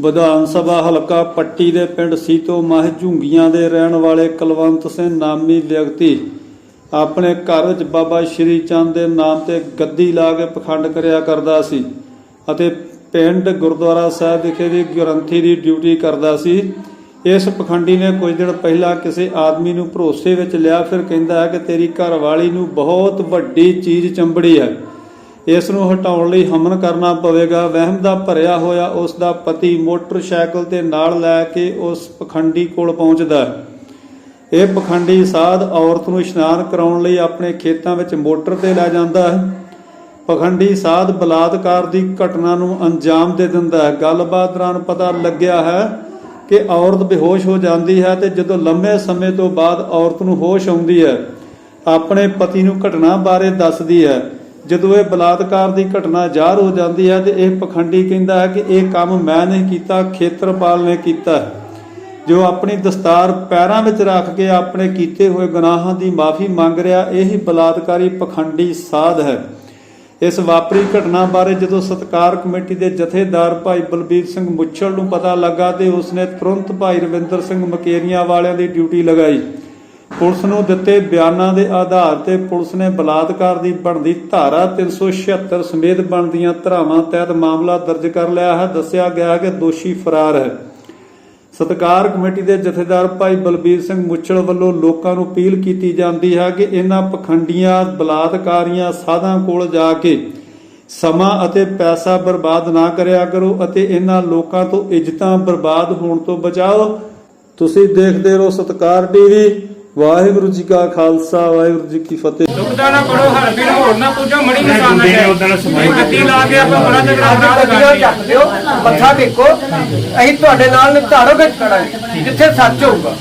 ਵਿਧਾਨ ਸਭਾ ਹਲਕਾ ਪੱਟੀ ਦੇ ਪਿੰਡ ਸੀਤੋ ਮਾਹ ਝੁੰਗੀਆਂ ਦੇ ਰਹਿਣ ਵਾਲੇ ਕੁਲਵੰਤ ਸਿੰਘ ਨਾਮੀ ਵਿਅਕਤੀ ਆਪਣੇ ਘਰ ਵਿੱਚ ਬਾਬਾ ਸ਼੍ਰੀ ਚੰਦ ਦੇ ਨਾਮ ਤੇ ਗੱਦੀ ਲਾ ਕੇ ਪਖੰਡ ਕਰਿਆ ਕਰਦਾ ਸੀ ਅਤੇ ਪਿੰਡ ਗੁਰਦੁਆਰਾ ਸਾਹਿਬ ਵਿਖੇ ਦੀ ਗ੍ਰੰਥੀ ਦੀ ਡਿਊਟੀ ਕਰਦਾ ਸੀ। ਇਸ ਪਖੰਡੀ ਨੇ ਕੁਝ ਦਿਨ ਪਹਿਲਾਂ ਕਿਸੇ ਆਦਮੀ ਨੂੰ ਭਰੋਸੇ ਵਿੱਚ ਲਿਆ, ਫਿਰ ਕਹਿੰਦਾ ਹੈ ਕਿ ਤੇਰੀ ਘਰਵਾਲੀ ਨੂੰ ਬਹੁਤ ਵੱਡੀ ਚੀਜ਼ ਚੰਬੜੀ ਹੈ। ਇਸ ਨੂੰ ਹਟਾਉਣ ਲਈ ਹਮਨ ਕਰਨਾ ਪਵੇਗਾ। ਵਹਿਮ ਦਾ ਭਰਿਆ ਹੋਇਆ ਉਸ ਦਾ ਪਤੀ ਮੋਟਰਸਾਈਕਲ ਤੇ ਨਾਲ ਲੈ ਕੇ ਉਸ ਪਖੰਡੀ ਕੋਲ ਪਹੁੰਚਦਾ ਇਹ ਪਖੰਡੀ ਸਾਧ ਔਰਤ ਨੂੰ ਇਸ਼ਨਾਨ ਕਰਾਉਣ ਲਈ ਆਪਣੇ ਖੇਤਾਂ ਵਿੱਚ ਮੋਟਰ ਤੇ ਲੈ ਜਾਂਦਾ ਹੈ। ਪਖੰਡੀ ਸਾਧ ਬਲਾਤਕਾਰ ਦੀ ਘਟਨਾ ਨੂੰ ਅੰਜਾਮ ਦੇ ਦਿੰਦਾ ਹੈ। ਗੱਲਬਾਤ ਦੌਰਾਨ ਪਤਾ ਲੱਗਿਆ ਹੈ ਕਿ ਔਰਤ ਬੇਹੋਸ਼ ਹੋ ਜਾਂਦੀ ਹੈ ਤੇ ਜਦੋਂ ਲੰਮੇ ਸਮੇਂ ਤੋਂ ਬਾਅਦ ਔਰਤ ਨੂੰ ਹੋਸ਼ ਆਉਂਦੀ ਹੈ, ਆਪਣੇ ਪਤੀ ਨੂੰ ਘਟਨਾ ਬਾਰੇ ਦੱਸਦੀ ਹੈ। ਜਦੋਂ ਇਹ ਬਲਾਤਕਾਰ ਦੀ ਘਟਨਾ ਜ਼ਾਹਰ ਹੋ ਜਾਂਦੀ ਹੈ ਤੇ ਇਹ ਪਖੰਡੀ ਕਹਿੰਦਾ ਹੈ ਕਿ ਇਹ ਕੰਮ ਮੈਂ ਨਹੀਂ ਕੀਤਾ, ਖੇਤਰਪਾਲ ਨੇ ਕੀਤਾ ਜੋ ਆਪਣੀ ਦਸਤਾਰ ਪੈਰਾਂ ਵਿੱਚ ਰੱਖ ਕੇ ਆਪਣੇ ਕੀਤੇ ਹੋਏ ਗੁਨਾਹਾਂ ਦੀ ਮਾਫੀ ਮੰਗ ਰਿਹਾ, ਇਹੀ ਬਲਾਤਕਾਰੀ ਪਖੰਡੀ ਸਾਧ ਹੈ। ਇਸ ਵਾਪਰੀ ਘਟਨਾ ਬਾਰੇ ਜਦੋਂ ਸਤਕਾਰ ਕਮੇਟੀ ਦੇ ਜਥੇਦਾਰ ਭਾਈ ਬਲਬੀਰ ਸਿੰਘ ਮੁੱਛਲ ਨੂੰ ਪਤਾ ਲੱਗਾ ਤੇ ਉਸਨੇ ਤੁਰੰਤ ਭਾਈ ਰਵਿੰਦਰ ਸਿੰਘ ਮਕੇਰੀਆਂ ਵਾਲਿਆਂ ਦੀ ਡਿਊਟੀ ਲਗਾਈ। ਪੁਲਿਸ ਨੂੰ ਦਿੱਤੇ ਬਿਆਨਾਂ ਦੇ ਆਧਾਰ ਤੇ ਪੁਲਿਸ ਨੇ ਬਲਾਤਕਾਰ ਦੀ ਬਣਦੀ ਧਾਰਾ 376 ਸਮੇਤ ਬਣਦੀਆਂ ਧਾਰਾਵਾਂ ਤਹਿਤ ਮਾਮਲਾ ਦਰਜ ਕਰ ਲਿਆ ਹੈ। ਦੱਸਿਆ ਗਿਆ ਹੈ ਕਿ ਦੋਸ਼ੀ ਫਰਾਰ ਹੈ। ਸਤਕਾਰ ਕਮੇਟੀ ਦੇ ਜਥੇਦਾਰ ਭਾਈ ਬਲਬੀਰ ਸਿੰਘ ਮੁੱਛਲ ਵੱਲੋਂ ਲੋਕਾਂ ਨੂੰ ਅਪੀਲ ਕੀਤੀ ਜਾਂਦੀ ਹੈ ਕਿ ਇਹਨਾਂ ਪਖੰਡੀਆਂ, ਬਲਾਤਕਾਰੀਆਂ ਸਾਧਾਂ ਕੋਲ ਜਾ ਕੇ ਸਮਾਂ ਅਤੇ ਪੈਸਾ ਬਰਬਾਦ ਨਾ ਕਰਿਆ ਕਰੋ ਅਤੇ ਇਹਨਾਂ ਲੋਕਾਂ ਤੋਂ ਇੱਜ਼ਤਾਂ ਬਰਬਾਦ ਹੋਣ ਤੋਂ ਬਚਾਓ। ਤੁਸੀਂ ਦੇਖਦੇ ਰਹੋ ਸਤਕਾਰ ਟੀਵੀ। ਵਾਹਿਗੁਰੂ ਜੀ ਕਾ ਖਾਲਸਾ ਵਾਹਿਗੁਰੂ ਜੀ ਕੀ ਫਤਿਹ। ਦੁੱਖਦਾ ਨਾ ਪੜੋ ਹਰ ਬਿਨ ਹੋਰ ਨਾ ਪੁੱਜੋ ਮਣੀ ਨਿਸ਼ਾਨ ਨਾ ਜਾਏ ਗੱਡੀ ਲਾ ਕੇ ਆਪਾਂ ਬੜਾ ਝਗੜਾ ਗੱਡੀਆਂ ਚੱਕ ਲਿਓ ਮੱਥਾ ਟੇਕੋ। ਅਸੀਂ ਤੁਹਾਡੇ ਨਾਲ ਨਿਧਾਰੋਗੇ ਖੜਾ ਜਿੱਥੇ ਸੱਚ ਹੋਊਗਾ।